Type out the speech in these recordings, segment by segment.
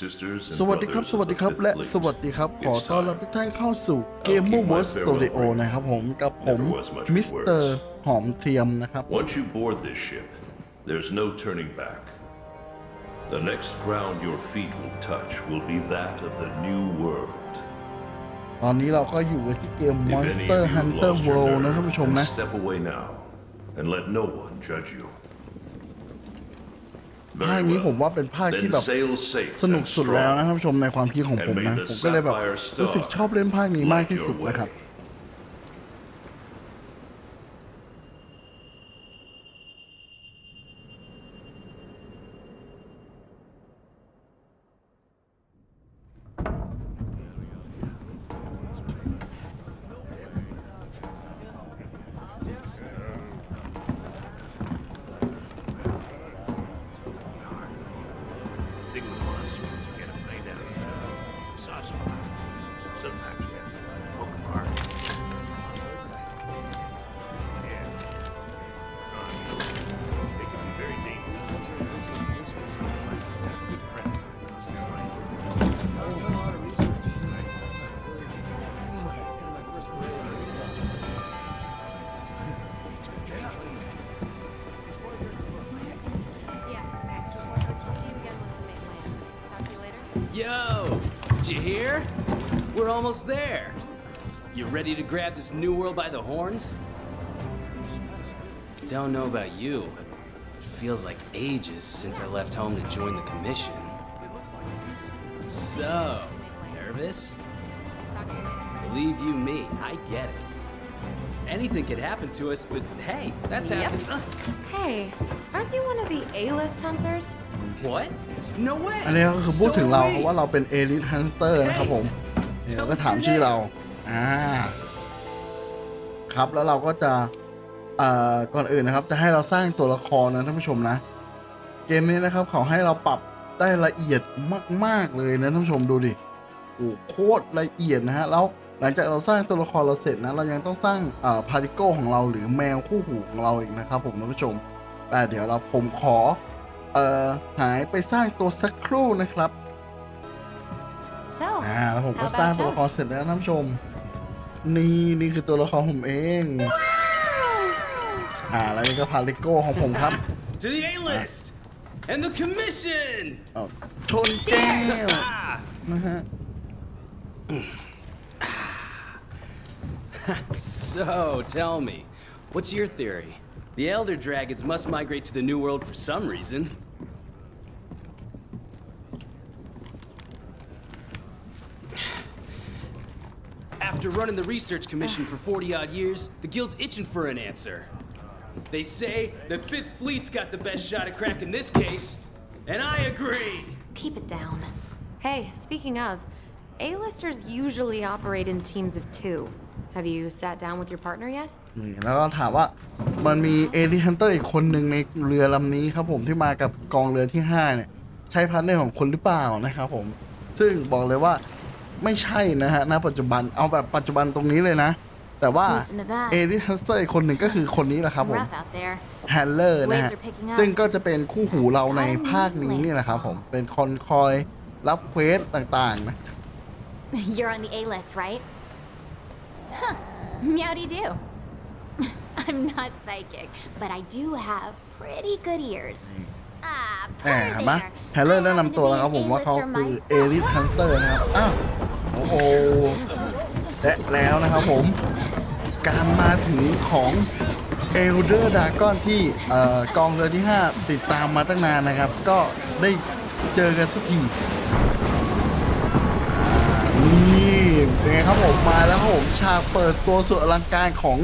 sisters, ส and วัสดีครับ brothers สวัส of ดี the ครับ Fifth และ Fleet. สวัสดีครับ ขอ It's ต้อนรับ time. ทุกท่านเข้าสู่ I'll Gamer keep my World farewell Studio brief. นะครับผม กับผม Never was much มิส with เตอร์ words. หอมเทียมนะครับ Once you board this ship, there's no turning back. The next ground your feet will touch will be that of the new world. ตอนนี้เราก็อยู่กันที่เกม If any of Monster you Hunter lost your World นะท่าน nerve, ผู้ชม then นะ step away now, and let no one judge you. ภาค Very นี้ผม well. ว่าเป็นภาคที่ Then แบบ sail safe สนุก and สุดแล้ว strong. นะท่านผู้ชมในความคิดของผม And นะ may the ผมก็เลยแบบ sapphire star รู้สึกชอบเล่นภาคนี้มาก light ที่ your สุดนะครับ Yo! Did you hear? We're almost there. You ready to grab this new world by the horns? Don't know about you, but it feels like ages since I left home to join the commission. So, nervous? Talk to you later. Believe you me, I get it. Anything could happen to us, but hey, that's Yep. happened. Hey, aren't you one of the A-list hunters? what? No way! อันนี้ก็คือพูดถึงเรา So เพราะว่าเราเป็น Elite Hunter นะครับผมเนี่ยก็ถามชื่อเราอ่าครับแล้วเราก็จะเอ่อก่อนอื่นนะครับ จะให้เราสร้างตัวละครนะท่านผู้ชมนะ เกมนี้นะครับเขาให้เราปรับได้ละเอียดมาก ๆ เลยนะท่านผู้ชมดูดิโอ้โคตรละเอียดนะฮะแล้วหลังจากเราสร้างตัวละครเราเสร็จนะเรายังต้องสร้างเอ่อพาริโกของเราหรือแมวคู่หูของเราอีกนะครับ ผมท่านผู้ชมแต่เดี๋ยวเราผมขอ เอ่อหายไปสร้างตัวสักครู่นะครับ So, อ่าแล้วผมก็ how สร้าง about ตัวละคร toast? เสร็จแล้วท่านผู้ชม นี่นี่คือตัวละครผมเอง อ่าแล้วนี่ก็พาริโกของผมครับ To the A-list! And the commission! เอาชนแก้ว Ah! นะฮะ So, tell me, what's your theory? The Elder Dragons must migrate to the New World for some reason. running the Research Commission for 40 odd years, the Guild's itching for an answer. They say the Fifth Fleet's got the best shot at cracking this case, and I agree! Keep it down. Hey, speaking of, A-listers usually operate in teams of two. Have you sat down with your partner yet? นี่แล้วก็ถามว่ามันมีเอลิฮันเตอร์อีกคนหนึ่งในเรือลำนี้ครับผมที่มากับกองเรือที่ 5 เนี่ย ใช่พาร์ทเนอร์ของคุณหรือเปล่านะครับผม ซึ่งบอกเลยว่า ไม่ใช่นะฮะณปัจจุบันเอาแบบปัจจุบันตรงนี้เลยนะ แต่ว่า Listen to that. เอลิฮันเตอร์อีกคนหนึ่งก็คือคนนี้แหละครับผม Rough out there. แฮนเลอร์นะฮะ Waves are picking up. ซึ่งก็จะเป็นคู่หูเราในภาคนี้นี่แหละครับผม เป็นคนคอยรับเควสต่างๆนะ You're on the A list, right? Huh. Meowdy do. I'm not psychic, but I do have pretty good ears. Ah, แหม poor เห็นไหม there. แฮนเลอร์ I แนะนำ happen ตัว to แล้ว be ครับ an ผมว่าเขา A-lister คือเอ myself. ลิทฮันเตอร์นะครับ อ้าวโอ้โหและแล้วนะครับผม การมาถึงของเอลเดอร์ดากอนที่เอ่อกองเรือที่ 5 ติดตามมาตั้งนานนะครับ ก็ได้เจอกันสักทีอ่านี่เป็นไงครับผมมาแล้วครับผมฉากเปิดตัวสุดอลังการของ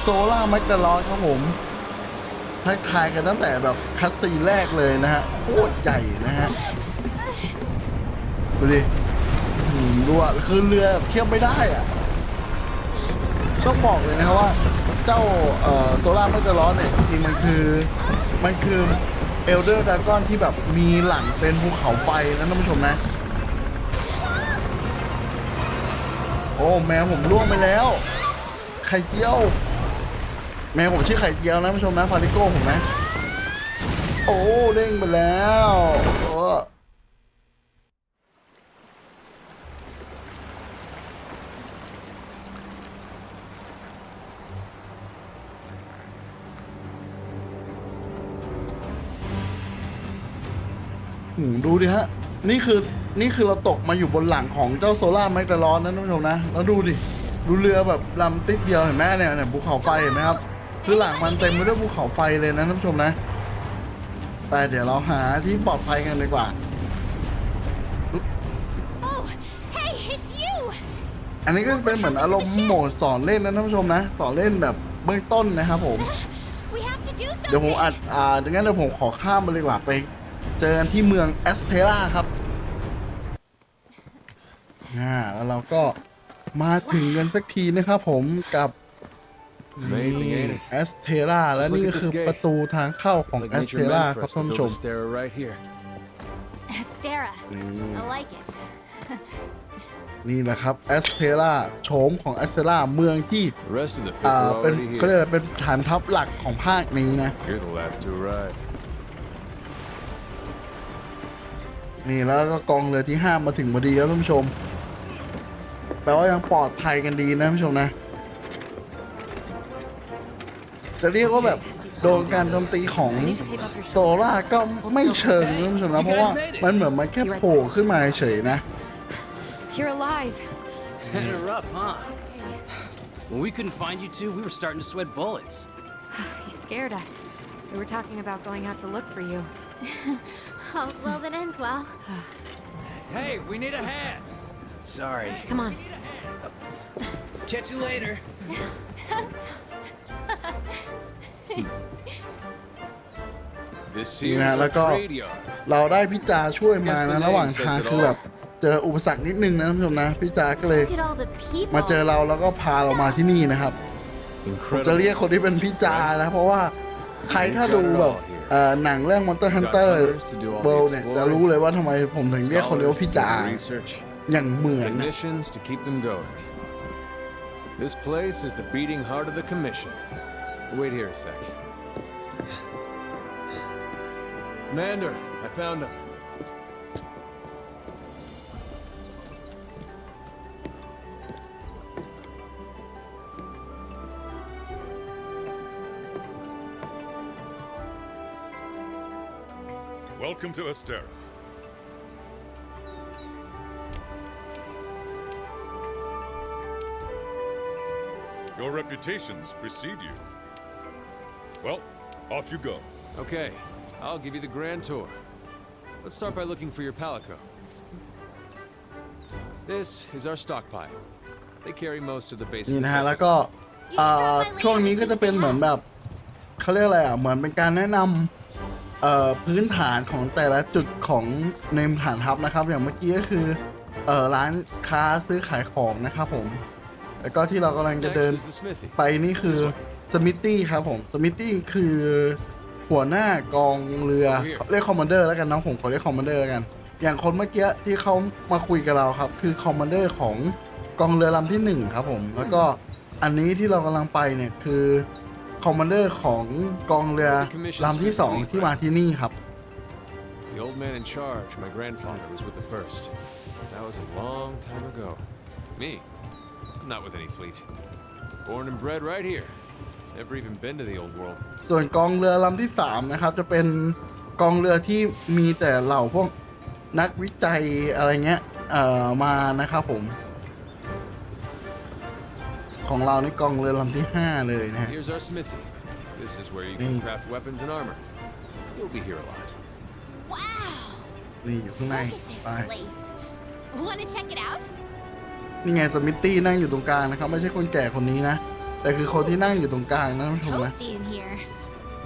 โซล่าแมกดาลอนครับผม ทักทายกันตั้งแต่แบบคัสซีแรกเลยนะฮะโคตรใหญ่นะฮะดูดิหืมดูอะคือเรือเทียบไม่ได้อะต้องบอกเลยนะครับว่าเจ้าโซล่าไม่กระร้อนเนี่ยจริงมันคือมันคือเอลเดอร์ดากอนที่แบบมีหลังเป็นภูเขาไฟนะท่านผู้ชมนะ โอ้แมวผมล่วงไปแล้ว ไข่เจียว แม่ผมชื่อไข่เจียวนะผู้ชมนะฟาริโก้ผมนะ โอ้เด้งไปแล้วโอ้หืดูดิฮะ นี่คือนี่คือเราตกมาอยู่บนหลังของเจ้าโซล่าไมกะร้อนนะท่านผู้ชมนะ แล้วดูดิ ดูเรือแบบลำติดเดียวเห็นไหมเนี่ยเนี่ยภูเขาไฟเห็นไหมครับ คือหลังมันเต็มไปด้วยภูเขาไฟเลยนะท่านผู้ชมนะ แต่เดี๋ยวเราหาที่ปลอดภัยกันดีกว่า Oh, hey, it's you! อันนี้ก็เป็นเหมือนอารมณ์โหมดสอนเล่นนะท่านผู้ชมนะ สอนเล่นแบบเบื้องต้นนะครับผม We have to do เดี๋ยวผม something! อัดอ่าดังนั้นเดี๋ยวผมขอข้ามไปเลยดีกว่าไป เจอกันที่เมืองแอสเทราครับอ่าแล้วเราก็มาถึงกันสักทีนะครับผมกับ Amazing, ain't it? แอสเทราและนี่ก็คือประตูทางเข้าของ It's แอ like สเท nature รา meant ค for รับ us ท่าน to ผู้ช build ม a stair right here. Stara. I like it. นี่แหละครับแอสเทราโฉมของแอสเทราเมืองที่ The rest of the fifth อ่า are เป็น already เขาเรียก here. อะไรเป็นฐานทัพหลักของภาคนี้นะ You're the last to arrive. นี่แล้วก็กองเรือที่ห้ามาถึงพอดีแล้วท่านผู้ชม แปลว่ายังปลอดภัยกันดีนะท่านผู้ชมนะ จะเรียกว่าแบบโดนการโจมตีของ I need to tape up your โซล่าก็ไม่เชิงนะท่านผู้ชมนะเพราะว่ามันเหมือนมันแค่โผล่ขึ้นมาเฉยๆนะ You're alive. Kinda rough, huh? When we couldn't find you two, we were starting to sweat bullets. You scared us. We were talking about going out to look for you. All's well that ends well. Hey, we need a hand. Sorry. Come on. Catch you later. This นี่ here นะ is แล้ว our ก็ trade yard. เราได้พี่จาช่วยมานะระหว่างทางคือแบบเจออุปสรรคนิดนึงนะท่านผู้ชมนะพี่จาก็เลย Look at all the people. มาเจอเราแล้วก็พาเรามาที่นี่นะครับผมจะ Incredible. เรียกคนที่เป็นพี่จานะ เพราะว่าใครถ้าดูแบบเอ่อหนังเรื่อง Monster Hunter World เนี่ยจะรู้เลยว่าทำไมผมถึงเรียกคนนี้ว่าพี่จา Scholars to do the research. อย่างเหมือนนะ Technicians to keep them going. This place is the beating heart of the commission. Wait here a sec. Commander, I found him. Welcome to Astera. Your reputations precede you. Well, off you go. Okay, I'll give you the grand tour. Let's start by looking for your palico. This is our stockpile. They carry most of the basic นี่นะฮะแล้ว necessities. ก็เอ่อช่วงนี้ก็จะเป็นเหมือนแบบเขาเรียกอะไรอะเหมือนเป็นการแนะนำเอ่อพื้นฐานของแต่ละจุดของในฐานทัพนะครับ อย่างเมื่อกี้ก็คือเอ่อร้านค้าซื้อขายของนะครับผม แล้วก็ที่เรากำลังจะ Next เดิน is the smithy. ไปนี่คือ สมิ t ตี้ครับผม สมิ t ตี้คือหัวหน้ากองเรือเรียกคอมมานเดอร์แล้วกันน้องผมขอเรียกคอมมานเดอร์แล้วกัน อย่างคนเมื่อกี้ที่เขามาคุยกับเราครับ คือคอมมานเดอร์ของกองเรือลำที่หนึ่งครับผม แล้วก็อันนี้ที่เรากำลังไปเนี่ยคือคอมมานเดอร์ของกองเรือลำที่สองที่มาที่นี่ครับ The old man in charge, my grandfather, was with the first. That was a long time ago. Me? I'm not with any fleet. Born and bred right here. Never even been to the old world. ส่วนกองเรือลำที่สามนะครับ จะเป็นกองเรือที่มีแต่เหล่าพวกนักวิจัยอะไรเงี้ยเอ่อมานะครับผม ของเรานี่กองเรือลำที่ห้าเลยนะฮะ Here's our smithy. This is where you Mm. can craft weapons and armor. You'll be here a lot. Wow! นี่อยู่ข้างใน Look at this ไป place. Wanna check it out? นี่ไงสมิตตี้นั่งอยู่ตรงกลางนะครับ ไม่ใช่คนแก่คนนี้นะ แต่คือคนที่นั่งอยู่ตรงกลางนะท่าน It's ผู้ชมนะ toasty in here.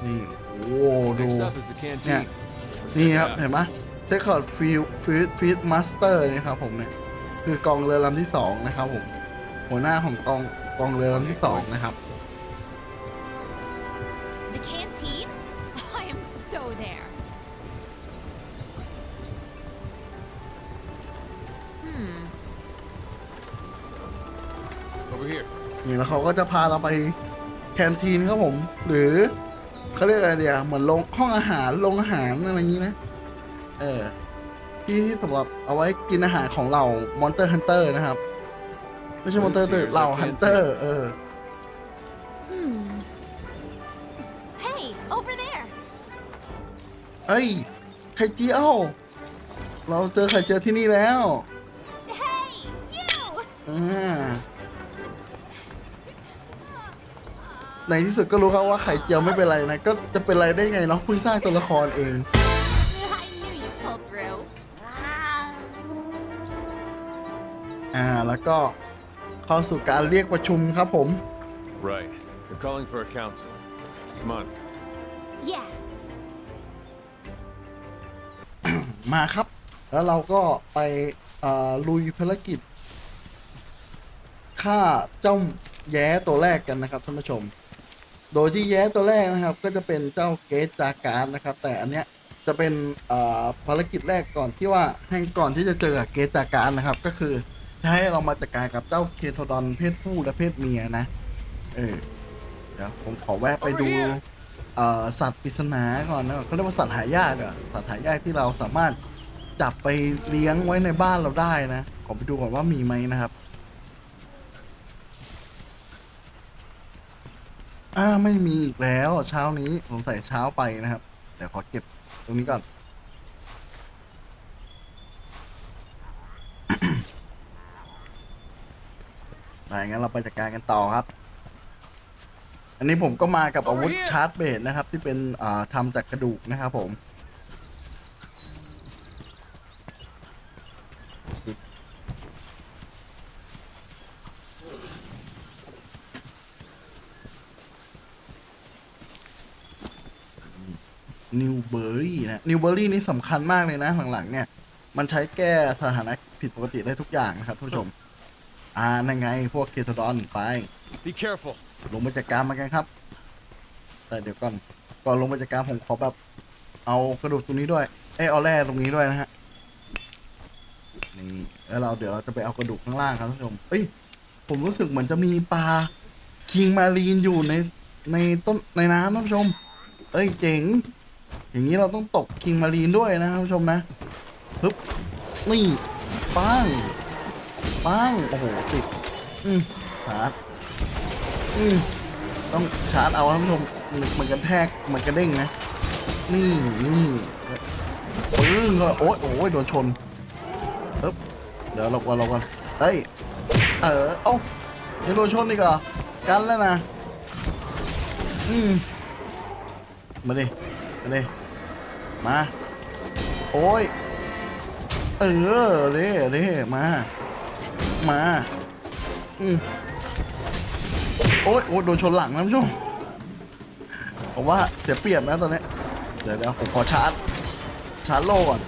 นี่โอ้โหดู Next up is the canteen. Let's นี่ check ครับ it out. เห็นไหมเซคอร์ดฟิลฟิลฟิลมาสเตอร์นี่ครับผมเนี่ยคือกองเรือลำที่สองนะครับผมหัวหน้าของกองกองเรือลำที่สองนะครับ here. นี่แล้วเขาก็จะพาเราไปแคนทีนครับผม หรือเขาเรียกอะไรเดียวเหมือนโรงห้องอาหารโรงอาหารอะไรอย่างนี้นะเออที่ที่สำหรับเอาไว้กินอาหารของเรามอนเตอร์ฮันเตอร์นะครับ ไม่ใช่มอนเตอร์เราฮันเตอร์เออ Hmm. Hey, over there. เอ้ยไข่เจียว เราเจอไข่เจียวที่นี่แล้ว Hey, you! อ่า ในที่สุดก็รู้ครับว่าไข่เจียวไม่เป็นไรนะ ก็จะเป็นไรได้ไงเนาะเพิ่งสร้างตัวละครเอง I knew you'd pull through. อ่าแล้วก็เข้าสู่การเรียกประชุมครับผม Right. They're calling for a council. Come on. Yeah. มาครับ แล้วเราก็ไปอ่าลุยภารกิจฆ่าเจ้าแย้ตัวแรกกันนะครับท่านผู้ชม โดยที่แย้ตัวแรกนะครับ ก็จะเป็นเจ้าเกสจาการนะครับ แต่อันเนี้ยจะเป็นภารกิจแรกก่อนที่ว่าให้ก่อนที่จะเจอเกสจาการนะครับ ก็คือจะให้เรามาจัดการกับเจ้าเคโทดอนเพศผู้และเพศเมียนะ เออเดี๋ยวผมขอแวะไปดูสัตว์ปริศนาก่อนนะเขาเรียกว่าสัตว์หายากอะสัตว์หายากที่เราสามารถจับไปเลี้ยงไว้ในบ้านเราได้นะ ขอไปดูก่อนว่ามีไหมนะครับ อ่าไม่มีอีกแล้วเช้านี้สงสัยเช้าไปนะครับ เดี๋ยวขอเก็บตรงนี้ก่อน ได้งั้นเราไปจัดการกันต่อครับ อันนี้ผมก็มากับอาวุธชาร์จเบสนะครับ ที่เป็นอ่าทำจากกระดูกนะครับผม นิวเบอรี่นะนิวเบอรี่นี่สำคัญมากเลยนะ หลังๆ เนี่ย มันใช้แก้สถานะผิดปกติได้ทุกอย่างนะครับท่านผู้ชม อ่านั่นไง พวกเคโทดอนไป Be careful. ลงมาจัดการมากันครับ แต่เดี๋ยวก่อน ก่อนลงมาจัดการผมขอแบบ เอากระดูกตรงนี้ด้วย เอยเอาแร่ตรงนี้ด้วยนะฮะ นี่แล้วเราเดี๋ยวเราจะไปเอากระดูกข้างล่างครับท่านผู้ชม เอ้ย ผมรู้สึกเหมือนจะมีปลาคิงมารีนอยู่ในในต้นในน้ำท่านผู้ชม เอ้ยเจ๋ง อย่างนี้เราต้องตกคิงมารีนด้วยนะท่านผู้ชมนะปึ๊บนี่ปังปังโอ้โหติดอืมชาร์จอืมต้องชาร์จเอาท่านผู้ชมเหมือนกันแทกเหมือนกันเด้งนะนี่นี่ปึ้งก็โอ๊ยโอ้ยโดนชนปึ๊บเดี๋ยวเราก่อนเราก่อนเฮ้ยเออเอ้ายังโดนชนอีกเหรอกันแล้วนะอืมมาดิ มาดิมา โอ้ย เออเร่เร่มา มาอืมโอ้ยโอ้ยโดนชนหลังนะผู้ชมผมว่าเสียเปรียบนะตอนนี้ เดี๋ยวเดี๋ยวผมขอชาร์จ ชาร์จโล่ก่อน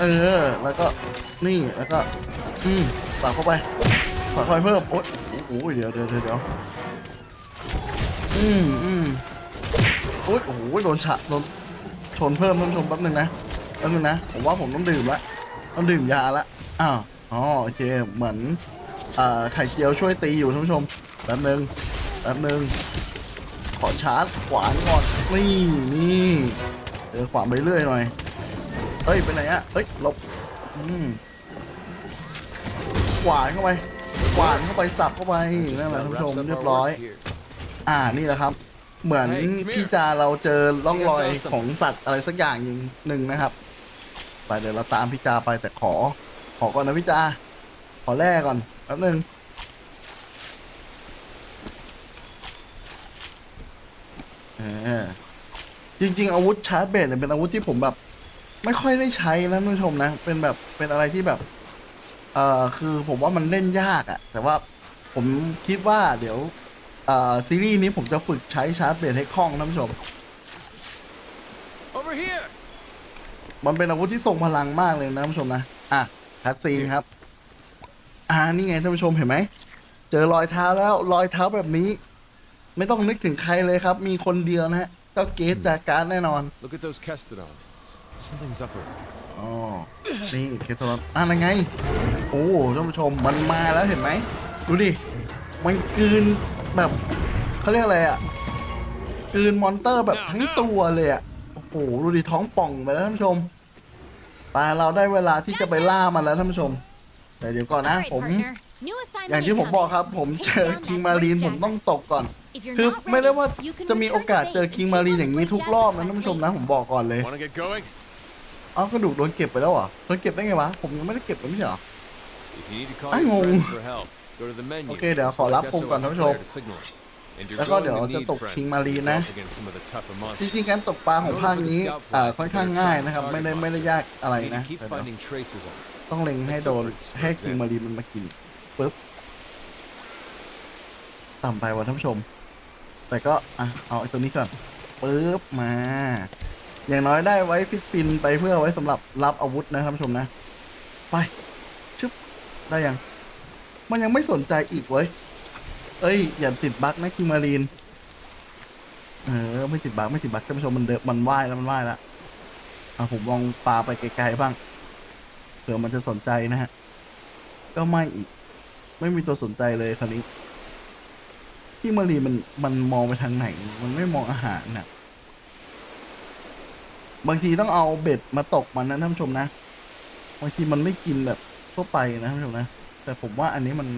เออ แล้วก็นี่ แล้วก็ อืมปากเข้าไปปากเข้าไปเพิ่ม โอ้ยโอ้ยเดี๋ยวเดี๋ยวเดี๋ยวอืมอืมโอ้ยโอ้โหโดนฉะโดน นเพิ่มท่านผู้ชมแป๊บนึงนะแป๊บนึงนะ ผมว่าผมต้องดื่มละต้องดื่มยาละอ้าวอ๋อโอเคเหมือนอ่าไข่เจียวช่วยตีอยู่ท่านผู้ชมแป๊บนึงแป๊บนึงขอชาร์จขวานก่อนนี่นี่เออขวานไปเรื่อยหน่อยเฮ้ยไปไหนอะเฮ้ยหลบอืมขวานเข้าไปขวานเข้าไปสับเข้าไปนั่นแหละท่านผู้ชมเรียบร้อย อ่านี่แหละครับ เหมือน Hey, come here. พี่จาเราเจอร่องรอยของสัตว์อะไรสักอย่างหนึ่งนะครับ ไปเดี๋ยวเราตามพี่จาไปแต่ขอ ขอก่อนนะพี่จา ขอแรกก่อนแป๊บนึงเออจริง ๆ อาวุธชาร์จเบสเนี่ยเป็นอาวุธที่ผมแบบ ไม่ค่อยได้ใช้นะท่านผู้ชมนะ เป็นแบบเป็นอะไรที่แบบ เอ่อคือผมว่ามันเล่นยากอะแต่ว่าผมคิดว่าเดี๋ยวเอ่อซีรีส์นี้ผมจะฝึกใช้ชาร์จเบสให้คล่องท่านผู้ชม Over here. มันเป็นอาวุธที่ทรงพลังมากเลยนะท่านผู้ชมนะ อะคัดซีนครับ อ่านี่ไงท่านผู้ชมเห็นไหม เจอรอยเท้าแล้วรอยเท้าแบบนี้ ไม่ต้องนึกถึงใครเลยครับ มีคนเดียวนะฮะเจ้าเกสจากการแน่นอน Look at those Kestodon. Something's up with them. อ๋อ นี่เคทอนอะนั่นไง โอ้ท่านผู้ชมมันมาแล้วเห็นไหม ดูดิ มันกลืน แบบเขาเรียกอะไรอะกลืนมอนเตอร์แบบทั้งตัวเลยอะโอ้โหดูดิท้องป่องไปแล้วท่านผู้ชมตาเราได้เวลาที่จะไปล่ามันแล้วท่านผู้ชม แต่เดี๋ยวก่อนนะ Alright, ผม partner. New assignment อย่างที่ผมบอกครับ ผม incoming. เจอ Take down คิง that มารีน brick ผมต้อง Jackers. ตกก่อน If you're คือ not ไม่ได้ ready, ว่า you can จะมี return โอกาส to เจอ base คิง and มา take รีน down อย่าง the นี้ brick ทุกรอบ Jackers, นะท่านผู้ชม Wesley. นะผมบอกก่อนเลย Want to get going? เอากระดูกโดนเก็บไปแล้วเหรอโดนเก็บได้ไงวะผมยังไม่ได้เก็บเลยไม่ใช่เหรอ If you need to call Ai your ngùng. friends for help, go to the menu. โอเคเดี๋ยว and ขอรับ select ปุ่มก่อนท่านผู้ชม SOS flare to signal. And you're แล้วก็ going เดี๋ยว to จะ need ตก friends คิง to มารีนะ go up against some of the tougher จ monsters. ริงๆการตกปลาของภาคนี้อ่าค่อนข้างง่ายนะครับ ไม่ได้ไม่ได้ยากอะไร You need นะ to keep แต่เดี๋ยว finding traces of it. ต้องเล็งให้โดนให้คิงมารีมันมากินปุ๊บต่ำไปว่ะท่านผู้ชม แต่ก็อะเอาไอ้ตัวนี้ก่อนปุ๊บมา อย่างน้อยได้ไว้ฟิตปินไปเพื่อไว้สำหรับรับอาวุธนะท่านผู้ชมนะ ไปชึบได้ยัง มันยังไม่สนใจอีกเว้ย เอ้ย อย่าติดบั๊กนะคิงมารีน เออ ไม่ติดบั๊กไม่ติดบั๊กท่านผู้ชมมันเดิมันว่ายแล้วมันว่ายแล้วอะผมลองปลาไปไกลๆบ้างเผื่อมันจะสนใจนะฮะ ก็ไม่อีก ไม่มีตัวสนใจเลยคราวนี้ที่มารีมันมันมองไปทางไหน มันไม่มองอาหารน่ะ บางทีต้องเอาเบ็ดมาตกมันนะท่านผู้ชมนะ บางทีมันไม่กินแบบทั่วไปนะท่านผู้ชมนะ แต่ผมว่าอันนี้มัน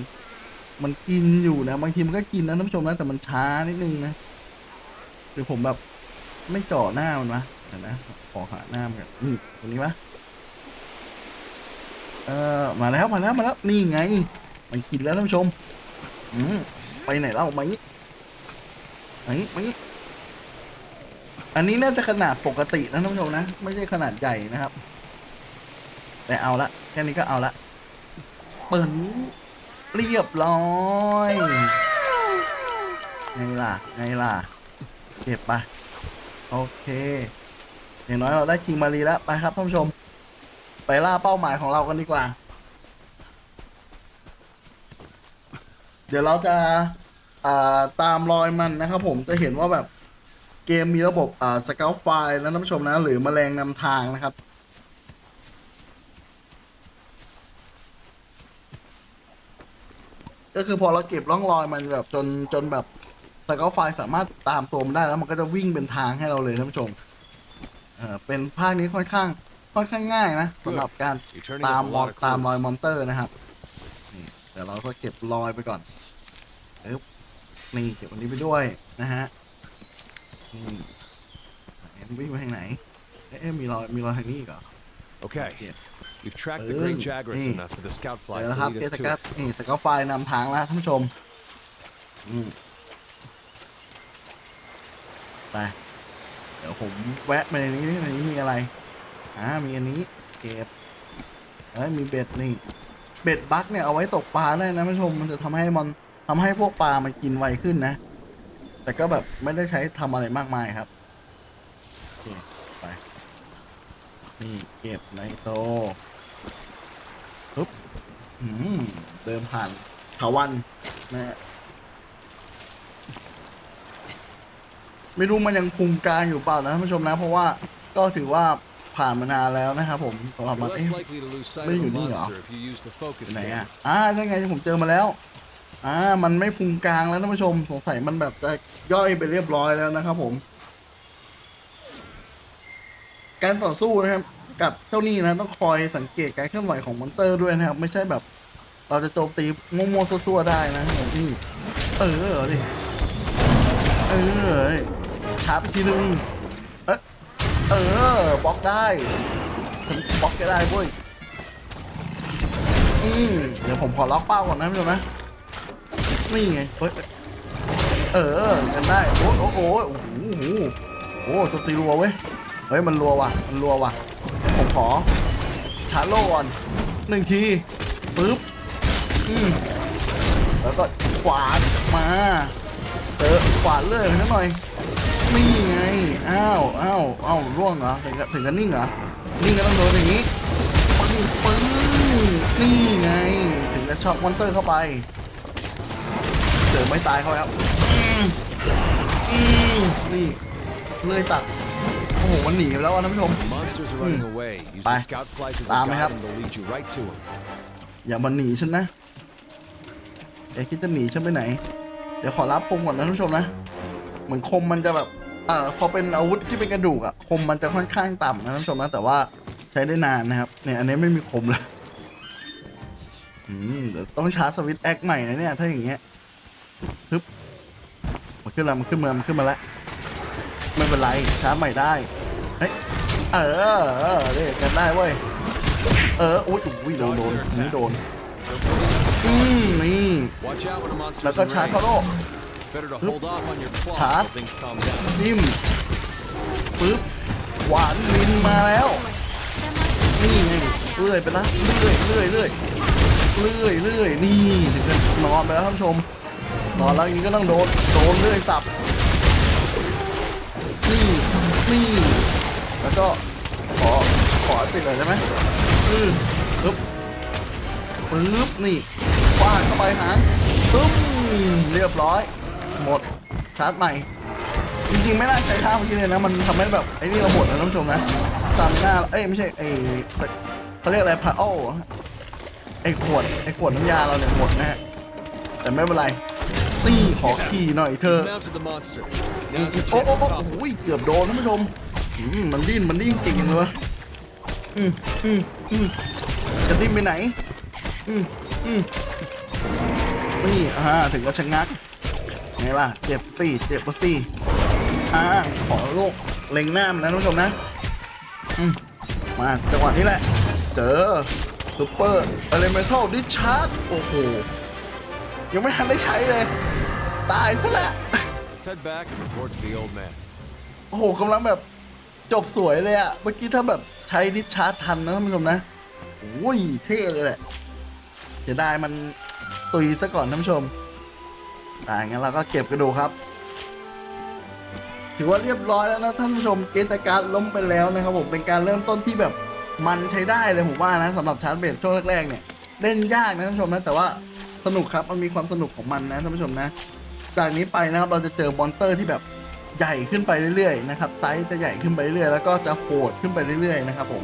มันกินอยู่นะ บางทีมันก็กินนะท่านผู้ชมนะแต่มันช้านิดนึงนะหรือผมแบบไม่จาะหน้ามันวะเดี๋ยวนะขอหาหน้ามันกันนี่ตัวนี้วะเออมาแล้วมาแล้วมาแล้วนี่ไง มันกินแล้วท่านผู้ชม อืมไปไหนเล่ามางี้มางี้มางี้อันนี้น่าจะขนาดปกตินะท่านผู้ชมนะ ไม่ใช่ขนาดใหญ่นะครับ แต่เอาละแค่นี้ก็เอาละ ปิดเรียบร้อยไงล่ะไงล่ะ เก็บไปโอเค อย่างน้อยเราได้คิงมารีแล้ว ไปครับท่านผู้ชม ไปล่าเป้าหมายของเรากันดีกว่า เดี๋ยวเราจะาตามรอยมันนะครับผมจะเห็นว่าแบบเกมมีระบบอ่าสเกลไฟล์แล้วท่านผู้ชมนะ หรือแมลงนำทางนะครับ ก็คือพอเราเก็บร่องรอยมันแบบจนจนแบบสเกลไฟล์สามารถตามตัวมันได้แล้วมันก็จะวิ่งเป็นทางให้เราเลยท่านผู้ชมเออเป็นภาคนี้ค่อนข้าง ค่อนข้างง่ายนะสำหรับการ You're turning ตาม up a มอน lot of ตามรอย clues. มอนเตอร์นะครับนี่เดี๋ยวเราก็เก็บรอยไปก่อนเอ๊บนี่เก็บอันนี้ไปด้วยนะฮะนี่ไหนมันวิ่งไปทางไหนเอ๊ะมีรอยมีรอยทางนี้อีกเหรอ Okay, Yeah. We've tracked the Boom. Great Jaguars Hey. enough for the scout เดี๋ยว flies นะครับ to เก lead ส us to กั it. ดนี่สกอตไฟล์นำทางแล้วท่านผู้ชมอืมไปเดี๋ยวผมแวะไปในนี้นี่ในนี้มีอะไรอ่ามีอันนี้ เก็บเอ้ยมีเบ็ดนี่ เบ็ดบั๊กเนี่ยเอาไว้ตกปลาได้นะท่านผู้ชมมันจะทำให้มันทำให้พวกปลามันกินไวขึ้นนะ แต่ก็แบบไม่ได้ใช้ทำอะไรมากมายครับโอเคไปนี่เก็บในโตะปุ๊บ อืมเดินผ่านเถาวันนะฮะไม่รู้มันยังพุงกลางอยู่เปล่านะท่านผู้ชมนะ เพราะว่าก็ถือว่าผ่านมานานแล้วนะครับผมสำหรับ You're มัน less เอ๊ะ likely to lose sight Mấy of a người đi hả? monster if you use the focus ไหน scanner. อะอ่าใช่ไงที่ผมเจอมาแล้วอ่ามันไม่พุงกลางแล้วท่านผู้ชมสงสัยมันแบบจะย่อยไปเรียบร้อยแล้วนะครับผม การต่อสู้นะครับ กับเจ้านี่นะต้องคอยสังเกตการเคลื่อนไหวของมอนเตอร์ด้วยนะครับ ไม่ใช่แบบ เราจะโจมตีมั่วๆซั่วๆได้นะผมนี่เออเอาดิเออชาร์ปอีกทีนึงเอะเออบล็อกได้บล็อกก็ได้เว้ยอืมเดี๋ยวผมขอล็อกเป้าก่อนนะพี่ชมนะนี่ไงเฮ้ยเออกันได้โอ้โอ้โอ้โอ้โหโอ้โหตัวตีรัวเว้ยเฮ้ยมันรัวว่ะมันรัวว่ะผมขอชาร์จโล่ก่อนหนึ่งทีปึ๊บ อืมแล้วก็ขวาดมาเออขวาดเลยนิดหน่อยนี่ไงอ้าวอ้าวอ้าวร่วงเหรอถึงกับถึงกันนิ่งเหรอนิ่งก็ต้องโดนอย่างนี้ปึ้งปึ้งนี่ไง ถึงจะช็อตมอนเตอร์เข้าไปเจอไม่ตายเขาแล้วอืมอืมนี่เลื่อยตัดโอ้โหมันหนีไปแล้วอะท่านผู้ชม The monsters are running Hmm. away. Use Bye. the scout flies as a Tạm biệt guide ครับ and they'll lead you right to them. อย่ามาหนีฉันนะ เอ๊คิดจะหนีฉันไปไหน เดี๋ยวขอรับคมก่อนนะท่านผู้ชมนะ เหมือนคมมันจะแบบเอ่อพอเป็นอาวุธที่เป็นกระดูกอะคมมันจะค่อนข้างต่ำนะท่านผู้ชมนะ แต่ว่าใช้ได้นานนะครับ เนี่ยอันนี้ไม่มีคมลยอืมเดี๋ยวต้องชาร์จสวิตช์แอคใหม่นะเนี่ย ถ้าอย่างเงี้ยฮึบมันขึ้นแล้วมันขึ้นมามันขึ้นมาแล้วไม่เป็นไรชาร์จใหม่ได้เฮ้ยเออเออเด็กกันได้เว้ยเอออุ้ยอุ้ยโดนโดน their อันนี่โดน อืมนี่ Watch out when a แล้ว monster's ก็ in ชาร์จ range. เข้าโลก It's better to hold off on your claw Chart. until things calm down. นิ่มปึ๊บหวานลินมาแล้วนี่ไงเลื่อยไปละเลื่อยเลื่อยเลื่อยเลื่อยเลื่อยนี่ถึงจะนอนไปแล้วท่านผู้ชมนอนแล้วอย่างนี้ก็ต้องโดนโดนเลื่อยสับนี่นี่แล้วก็ขอขอติดหน่อยได้ไหมอือปึ๊บปึ๊บนี่ ฟาดเข้าไปหางปึ๊บเรียบร้อย หมดชาร์จใหม่ จริงๆ ไม่น่าใช้ท่าเมื่อกี้เลยนะ มันทำให้แบบไอ้นี่เราหมดนะท่านผู้ชมนะตามิน่าเอ้ยไม่ใช่ไอ้เขาเรียกอะไรพาโอไอ้ขวดไอ้ขวดน้ำยาเราเนี่ยหมดนะฮะแต่ไม่เป็นไรนี่ขอขี่หน่อยเธอโอ้โอ้โอ้ยเกือบโดนท่านผู้ชมมันดิ้นมันดิ้นเก่งจังเลยวะอืมอืมอืมจะดิ้นไปไหน อืมอืม นี่อ่าถึงก็ชะงักไงล่ะ เจ็บสิเจ็บปะสิอ่าขอลูกเล็งหน้ามันนะท่านผู้ชมนะอืมมาจังหวะนี้แหละ เจอซูเปอร์เอเลเมนทัลดิชาร์ดโอ้โห ยังไม่ทันได้ใช้เลย ตายซะแล้ว Let's head back and report to the old man. โอ้โหกำลังแบบจบสวยเลยอะเมื่อกี้ถ้าแบบใช้ดิชาร์จทันนะท่านผู้ชมนะโอ้ยเท่เลยแหละเสียดายมัน ตุยซะก่อนท่านผู้ชมแต่งั้นเราก็เก็บกระดูกครับ ถือว่าเรียบร้อยแล้วนะท่านผู้ชมเกณฑ์การล้มไปแล้วนะครับผมเป็นการเริ่มต้นที่แบบมันใช้ได้เลยผมว่านะสำหรับชาร์จเบสช่วงแรกๆเนี่ยเล่นยากนะท่านผู้ชมนะแต่ว่าสนุกครับมันมีความสนุกของมันนะท่านผู้ชมนะ จากนี้ไปนะครับเราจะเจอมอนเตอร์ที่แบบใหญ่ขึ้นไปเรื่อยๆนะครับไซส์จะใหญ่ขึ้นไปเรื่อยๆแล้วก็จะโหดขึ้นไปเรื่อยๆนะครับผม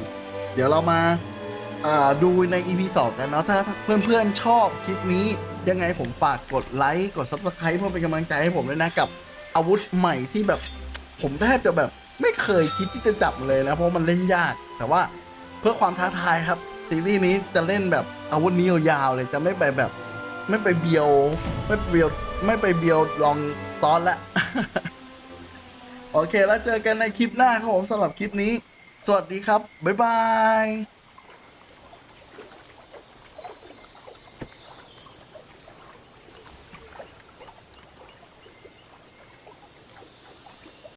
เดี๋ยวเรามา อ่าดูใน EP 2 กันเนาะถ้าเพื่อนๆชอบคลิปนี้ ยังไงผมฝากกดไลค์กด Subscribe เพื่อเป็นกำลังใจให้ผมด้วยนะกับ อาวุธใหม่ที่แบบ ผมแทบจะแบบไม่เคยคิดที่จะจับเลยนะ เพราะมันเล่นยาก แต่ว่าเพื่อความท้าทายครับ ซีรีส์นี้จะเล่นแบบอาวุธนี้ยาวๆเลยจะไม่ไปแบบ ไม่ไปเบียว ไม่เบียวไม่ไปเบียวลองตอนละ โอเคแล้วเจอกันในคลิปหน้าครับผมสำหรับคลิปนี้ สวัสดีครับ บ๊ายบาย